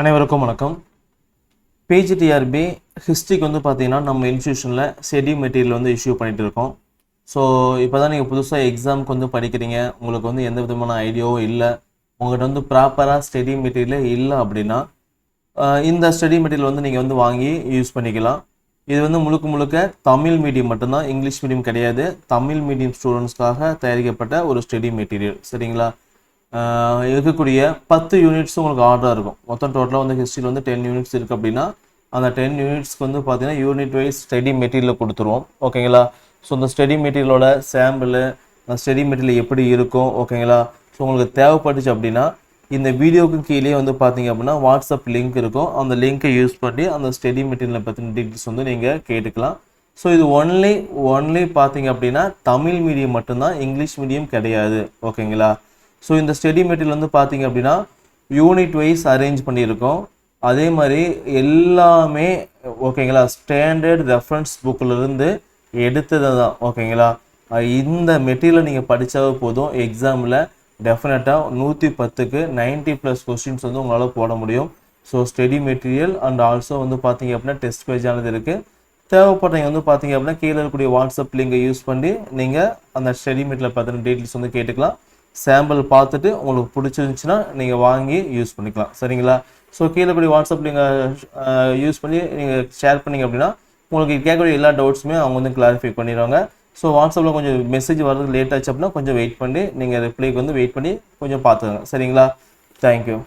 அனைவருக்கும் வணக்கம். பிஜிடிஆர்பி ஹிஸ்ட்ரிக்கு வந்து பார்த்தீங்கன்னா நம்ம இன்ஸ்டியூஷனில் ஸ்டடி மெட்டீரியல் வந்து இஷ்யூ பண்ணிட்டு இருக்கோம் ஸோ இப்போ தான் நீங்கள் புதுசாக எக்ஸாமுக்கு வந்து படிக்கிறீங்க. உங்களுக்கு வந்து எந்த விதமான ஐடியாவும் இல்லை. உங்கள்கிட்ட வந்து ப்ராப்பராக ஸ்டடி மெட்டீரியலே இல்லை அப்படின்னா இந்த ஸ்டடி மெட்டீரியல் வந்து நீங்கள் வந்து வாங்கி யூஸ் பண்ணிக்கலாம். இது வந்து முழுக்க முழுக்க தமிழ் மீடியம் மட்டும்தான் இங்கிலீஷ் மீடியம் கிடையாது. தமிழ் மீடியம் ஸ்டூடெண்ட்ஸ்க்காக தயாரிக்கப்பட்ட ஒரு ஸ்டடி மெட்டீரியல் சரிங்களா? இருக்கக்கூடிய பத்து யூனிட்ஸ் உங்களுக்கு ஆர்டராக இருக்கும். மொத்தம் டோட்டலாக வந்து ஹிஸ்ட்ரியில் வந்து டென் யூனிட்ஸ் இருக்குது அப்படின்னா அந்த டென் யூனிட்ஸ்க்கு வந்து பார்த்தீங்கன்னா யூனிட் வைஸ் ஸ்டடி மெட்டீரியல் கொடுத்துருவோம். ஓகேங்களா ஸோ அந்த ஸ்டடி மெட்டீரியலோட சாம்பிள் அந்த ஸ்டடி மெட்டீரியல் எப்படி இருக்கும்? ஓகேங்களா ஸோ உங்களுக்கு தேவைப்பட்டுச்சு அப்படின்னா இந்த வீடியோக்கு கீழே வந்து பார்த்தீங்க அப்படின்னா வாட்ஸ்அப் லிங்க் இருக்கும். அந்த லிங்க்கை யூஸ் பண்ணி அந்த ஸ்டடி மெட்டீரியலை பற்றின டீட்டெயில்ஸ் வந்து நீங்கள் கேட்டுக்கலாம். ஸோ இது ஒன்லி ஒன்லி பார்த்தீங்க அப்படின்னா தமிழ் மீடியம் மட்டும்தான் இங்கிலீஷ் மீடியம் கிடையாது. ஓகேங்களா ஸோ இந்த ஸ்டெடி மெட்டீரியல் வந்து பார்த்தீங்க அப்படின்னா யூனிட் வைஸ் அரேஞ்ச் பண்ணியிருக்கோம். அதே மாதிரி எல்லாமே ஓகேங்களா ஸ்டாண்டர்ட் ரெஃபரன்ஸ் இருந்து எடுத்தது தான் ஓகேங்களா? இந்த மெட்டீரியலை நீங்கள் படித்தாவே போதும். எக்ஸாமில் டெஃபினட்டாக நூற்றி பத்துக்கு 90 ப்ளஸ் கொஸ்டின்ஸ் வந்து உங்களால் போட முடியும். So study material and also வந்து பார்த்தீங்க அப்படின்னா டெஸ்ட் பேஜானது இருக்குது தேவைப்பட்டவங்க வந்து பார்த்தீங்க அப்படின்னா கீழே இருக்கக்கூடிய வாட்ஸ்அப் லிங்கை யூஸ் பண்ணி நீங்கள் அந்த ஸ்டெடி மெட்டீரியல் பார்த்தீங்கன்னா டீட்டெயில்ஸ் வந்து கேட்டுக்கலாம். சாம்பிள் பார்த்துட்டு உங்களுக்கு பிடிச்சிருந்துச்சுன்னா நீங்கள் வாங்கி யூஸ் பண்ணிக்கலாம். சரிங்களா? ஸோ கீழே கூடிய வாட்ஸ்அப் நீங்கள் யூஸ் பண்ணி நீங்கள் ஷேர் பண்ணிங்க அப்படின்னா உங்களுக்கு கேட்கக்கூடிய எல்லா டவுட்ஸுமே அவங்க வந்து கிளாரிஃபை பண்ணிடுவாங்க. ஸோ வாட்ஸ்அப்பில் கொஞ்சம் மெசேஜ் வரது லேட் ஆச்சு அப்படின்னா கொஞ்சம் வெயிட் பண்ணி நீங்கள் ரிப்ளைக்கு வந்து வெயிட் பண்ணி கொஞ்சம் பார்த்துக்கோங்க. சரிங்களா? தேங்க்யூ